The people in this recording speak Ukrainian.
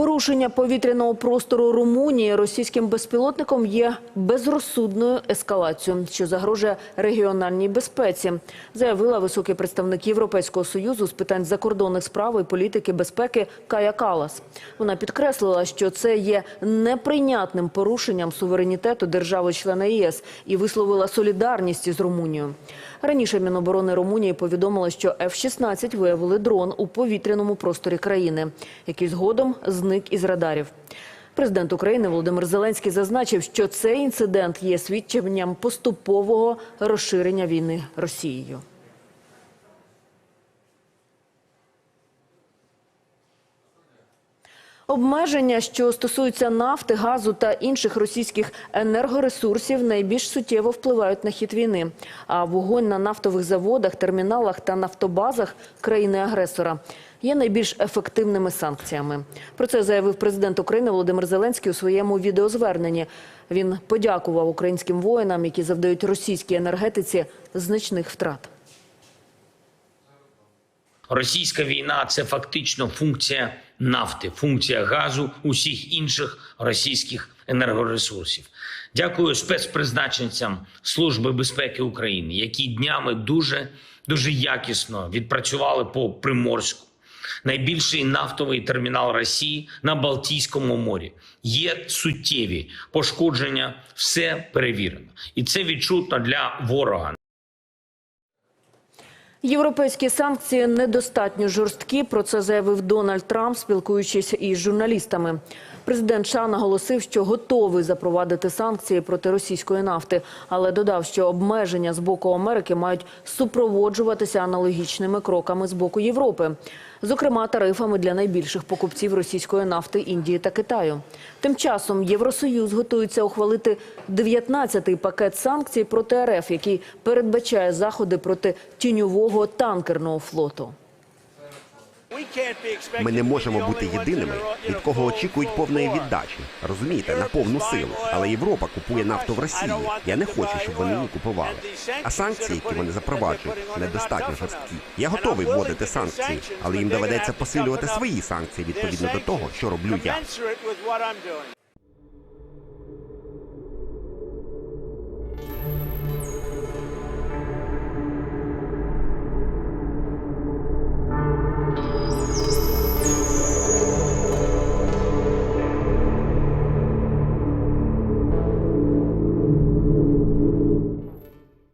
Порушення повітряного простору Румунії російським безпілотником є безрозсудною ескалацією, що загрожує регіональній безпеці, заявила високий представник Європейського союзу з питань закордонних справ і політики безпеки Кая Калас. Вона підкреслила, що це є неприйнятним порушенням суверенітету держави-члена ЄС і висловила солідарність із Румунією. Раніше Міноборони Румунії повідомило, що F-16 виявили дрон у повітряному просторі країни, який згодом зник із радарів. Президент України Володимир Зеленський зазначив, що цей інцидент є свідченням поступового розширення війни Росією. Обмеження, що стосуються нафти, газу та інших російських енергоресурсів, найбільш суттєво впливають на хід війни. А вогонь на нафтових заводах, терміналах та нафтобазах країни-агресора є найбільш ефективними санкціями. Про це заявив президент України Володимир Зеленський у своєму відеозверненні. Він подякував українським воїнам, які завдають російській енергетиці значних втрат. Російська війна це фактично функція нафти, функція газу, усіх інших російських енергоресурсів. Дякую спецпризначенцям Служби безпеки України, які днями дуже дуже якісно відпрацювали по Приморську. Найбільший нафтовий термінал Росії на Балтійському морі є суттєві пошкодження, все перевірено, і це відчутно для ворога. Європейські санкції недостатньо жорсткі. Про це заявив Дональд Трамп, спілкуючись із журналістами. Президент США наголосив, що готовий запровадити санкції проти російської нафти, але додав, що обмеження з боку Америки мають супроводжуватися аналогічними кроками з боку Європи, зокрема тарифами для найбільших покупців російської нафти Індії та Китаю. Тим часом Євросоюз готується ухвалити 19-й пакет санкцій проти РФ, який передбачає заходи проти тіньового танкерного флоту. Ми не можемо бути єдиними, від кого очікують повної віддачі. Розумієте, на повну силу. Але Європа купує нафту в Росії. Я не хочу, щоб вони її купували. А санкції, які вони запроваджують, недостатньо жорсткі. Я готовий вводити санкції, але їм доведеться посилювати свої санкції відповідно до того, що роблю я.